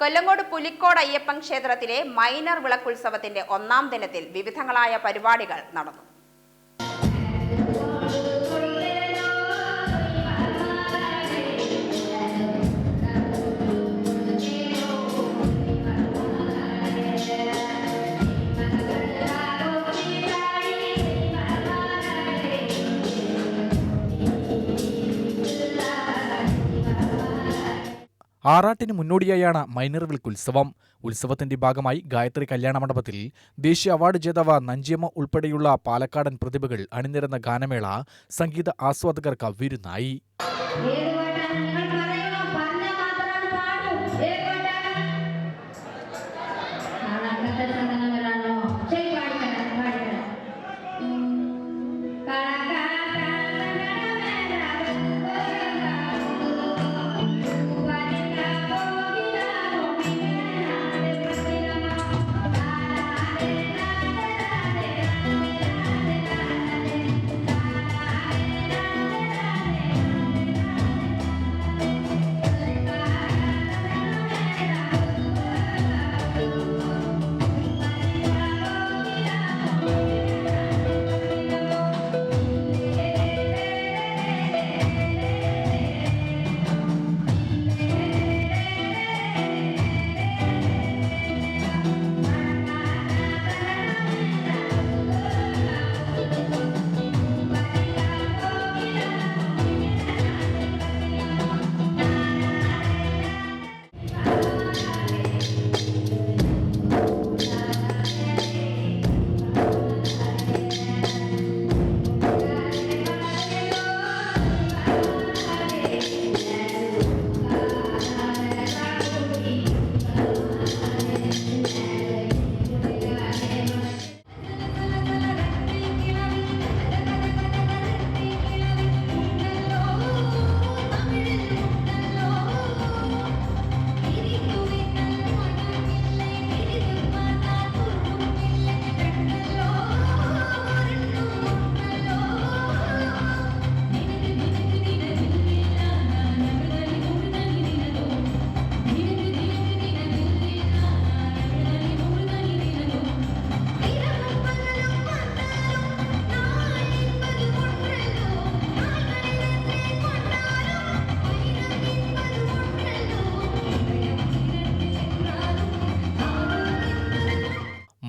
കൊല്ലങ്കോട് പുലിക്കോട് അയ്യപ്പൻ ക്ഷേത്രത്തിലെ മൈനർ വിളക്കുത്സവത്തിന്റെ ഒന്നാം ദിനത്തിൽ വിവിധങ്ങളായ പരിപാടികൾ നടന്നു. ആറാട്ടിന് മുന്നോടിയായാണ് മൈനർ വിൽക്ക് ഉത്സവം. ഉത്സവത്തിന്റെ ഭാഗമായി ഗായത്രി കല്യാണ മണ്ഡപത്തിൽ ദേശീയ അവാർഡ് ജേതാവ് നഞ്ചിയമ്മ ഉൾപ്പെടെയുള്ള പാലക്കാടൻ പ്രതിഭകൾ അണിനിരന്ന ഗാനമേള സംഗീത ആസ്വാദകർക്ക് വിരുന്നായി.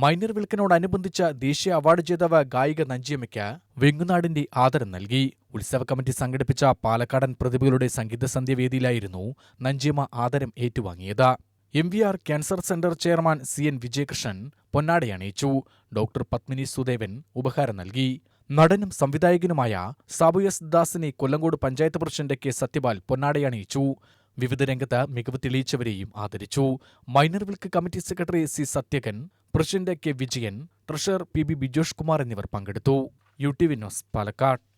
മൈനർ വിൽക്കനോടനുബന്ധിച്ച ദേശീയ അവാർഡ് ജേതാവ് ഗായിക നഞ്ചിയമ്മയ്ക്ക് വെങ്ങുനാടിന്റെ ആദരം നൽകി. ഉത്സവ കമ്മിറ്റി സംഘടിപ്പിച്ച പാലക്കാടൻ പ്രതിഭകളുടെ സംഗീത സന്ധ്യവേദിയിലായിരുന്നു നഞ്ചിയമ്മ ആദരം ഏറ്റുവാങ്ങിയത്. M V R cancer centre chairman C N Vijayakrishnan പൊന്നാടയണിയിച്ചു doctor Padmini Sudevan ഉപഹാരം നൽകി. നടനും സംവിധായകനുമായ സാബു എസ് ദാസിനെ കൊല്ലങ്കോട് പഞ്ചായത്ത് പ്രസിഡന്റ് കെ സത്യപാൽ പൊന്നാടയണിയിച്ചു വിവിധ രംഗത്ത് മികവ് തെളിയിച്ചവരെയും ആദരിച്ചു. Minor വിൽക്ക് committee secretary C Sathyakan president K Vijayan treasurer P B Bijosh Kumar എന്നിവർ പങ്കെടുത്തു. U T Vinos Palakkad.